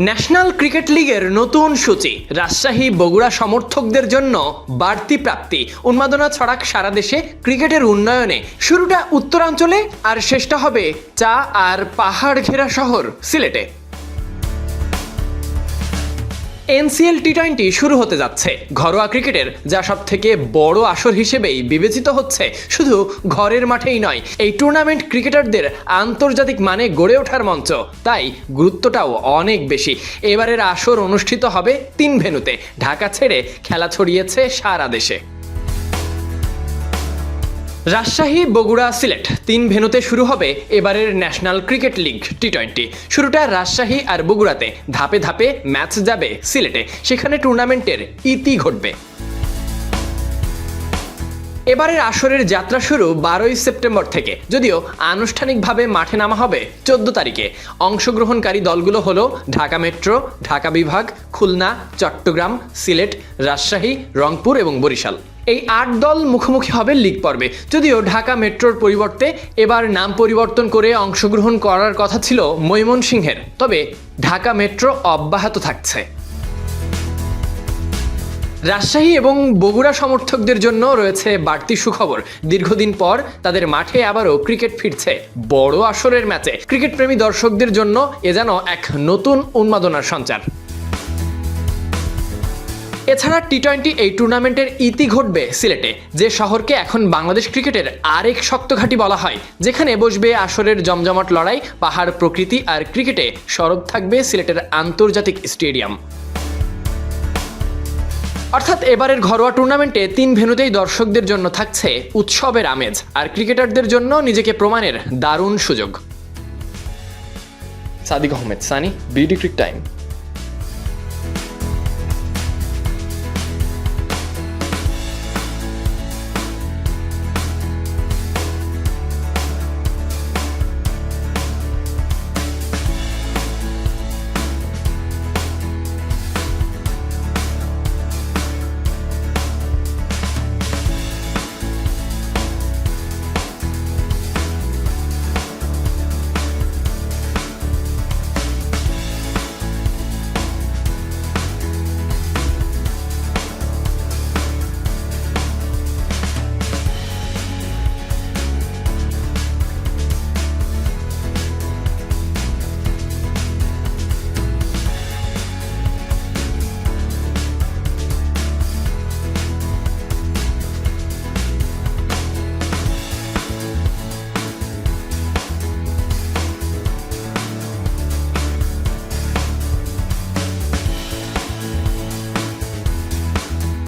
National cricket লিগের নতুন সূচি, রাজশাহী বগুড়া সমর্থকদের জন্য বাড়তি প্রাপ্তি। উন্মাদনা ছড়াক সারা দেশে ক্রিকেটের উন্নয়নে। শুরুটা উত্তরাঞ্চলে, আর শেষটা হবে চা আর পাহাড় ঘেরা শহর, সিলেটে। এনসিএল টি টোয়েন্টি শুরু হতে যাচ্ছে। ঘরোয়া ক্রিকেটের যা সব থেকে বড় আসর হিসেবেই বিবেচিত হচ্ছে, শুধু ঘরের মাঠেই নয়, এই টুর্নামেন্ট ক্রিকেটারদের আন্তর্জাতিক মানে গড়ে ওঠার মঞ্চ। তাই গুরুত্বটাও অনেক বেশি। এবারের আসর অনুষ্ঠিত হবে তিন ভেনুতে ঢাকা ছেড়ে খেলা ছড়িয়েছে সারা দেশে। রাজশাহী বগুড়া সিলেট তিন ভেনুতে শুরু হবে এবারের National Cricket League T twenty শুরুটা রাজশাহী আর বগুড়াতে। ধাপে ধাপে ম্যাচ যাবে সিলেটে। সেখানে টুর্নামেন্টের ইতি ঘটবে। এবারের আসরের যাত্রা শুরু বারোই সেপ্টেম্বর থেকে। যদিও আনুষ্ঠানিকভাবে মাঠে নামা হবে চোদ্দ তারিখে। অংশগ্রহণকারী দলগুলো হলো ঢাকা মেট্রো, ঢাকা বিভাগ, খুলনা, চট্টগ্রাম, সিলেট, রাজশাহী, রংপুর এবং বরিশাল। এই আট দল মুখোমুখি হবে লিগ পর্বে। যদিও ঢাকা মেট্রোর পরিবর্তে এবার নাম পরিবর্তন করে অংশগ্রহণ করার কথা ছিল ময়মনসিংহের তবে ঢাকা মেট্রো অব্যাহত থাকছে। রাজশাহী এবং বগুড়া সমর্থকদের জন্য রয়েছে বাড়তি সুখবর। দীর্ঘদিন পর তাদের মাঠে আবারও ক্রিকেট ফিরছে। বড় আসরের ম্যাচে ক্রিকেট প্রেমী দর্শকদের জন্য এ যেন এক নতুন উন্মাদনার সঞ্চার। এছাড়া টি টোয়েন্টি এই টুর্নামেন্টের ইতি ঘটবে সিলেটে, যে শহরকে এখন বাংলাদেশ ক্রিকেটের আরেক শক্ত ঘাঁটি বলা হয়, যেখানে বসবে আসরের জমজমাট লড়াই, পাহাড় প্রকৃতি আর ক্রিকেটে সরব থাকবে সিলেটের আন্তর্জাতিক স্টেডিয়াম। অর্থাৎ এবারের ঘরোয়া টুর্নামেন্টে তিন ভেন্যুতেই দর্শকদের জন্য থাকছে উৎসবের আমেজ, আর ক্রিকেটারদের জন্য নিজেকে প্রমাণের দারুণ সুযোগ। Sadiq Ahmed, Sunny, BD Cric Time.